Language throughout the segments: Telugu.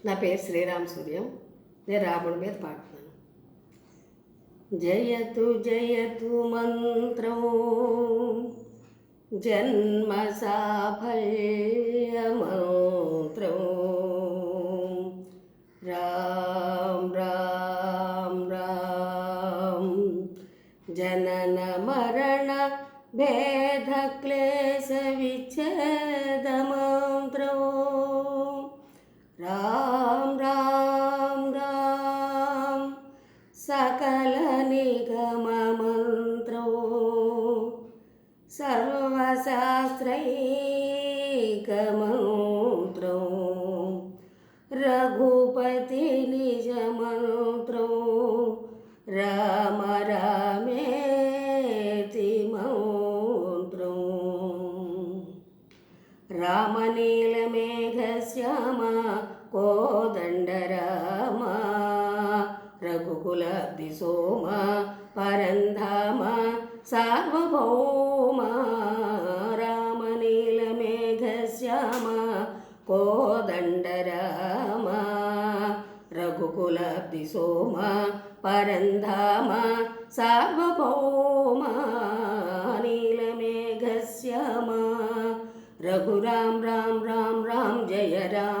నా పేరు శ్రీరామ్ సూర్యం నేను రాముడి మీద పాడుతున్నాను జయతు జయతు మంత్రం జన్మ సాఫల్య మంత్రం రామ్ రామ్ రామ్ జనన మరణ భేద క్లేశ విచ్ఛేద సకల నిగమ మంత్రో సర్వశాస్త్రైకమంత్రో. రఘుపతి నిజ మంత్రో రామ రామేతి మంత్రం. రామనీలమేఘశ్యామ కోదండరామ. రఘుకులబ్ధి సోమ పరంధామ సార్వభౌమ రామనీలమేఘశ్యామ కోదండరామ రఘుకులబ్ధి సోమ పరంధామ సార్వభౌమ నీలమేఘశ్యామ రఘురాం రామ్ రామ్ రామ్ జయ రామ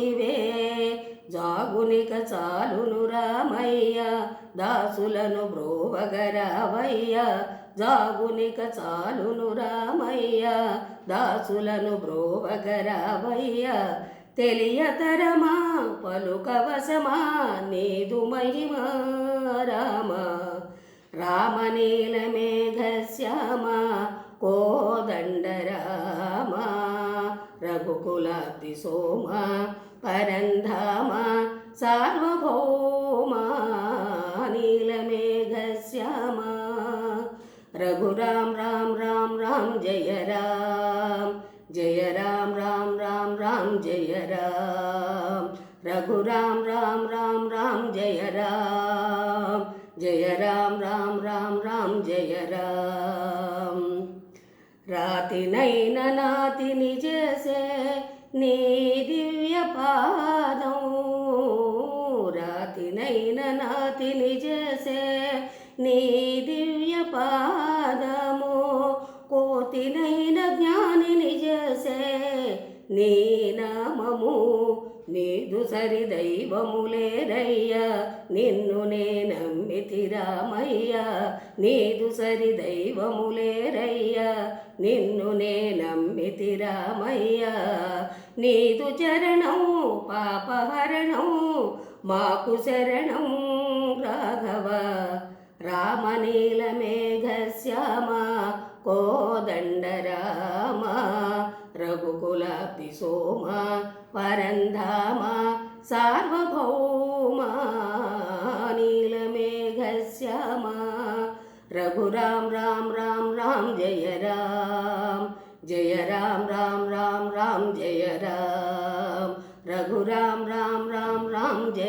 పోతివే. జాగునిక చాలును రామయ్య దాసులను బ్రోవగరావయ్య. జాగునిక చాలును రామయ్య దాసులను బ్రోవగరావయ్య. తెలియతరమా పలుకవశమా నీదు మహిమ రామ. రామనీలమేఘశ్యామ కోదండ రామ రఘుకులాతి సోమ పరంధామ సార్వభౌమ నీలమేఘశ్యామ రఘురాం రాం రాం రాం జయ రామ్ జయ రామ్ రామ్ రామ్ రామ్ జయ రామ్ రఘురాం రాం రాం రాం జయ రామ్ జయ రామ్ రామ్ రామ్ రామ్ జయ రామ్ రాతినైన నాతిని చేసే నీ నాతిని చేసే నీ దివ్య పాదము. కోతిలైన జ్ఞానిని చేసే నీ నామము. నీదు సరి దైవములేరయ్యా నిన్ను నే నమ్మితి రామయ్యా. నీదు సరి దైవములేరయ్యా నిన్ను నే నమ్మితి రామయ్యా. నీదు చరణం పాపహరణం మాకు శరణం రాఘవ. రామనీలమేఘశ్యామ కోదండ కోదండరామ రఘుకులాబ్ది సోమ పరంధామ సార్వభౌమ నీల నీలమేఘశ్యామ రఘురాం రామ్ రామ్ రామ్ జయ రామ్ జయ రామ్ రామ్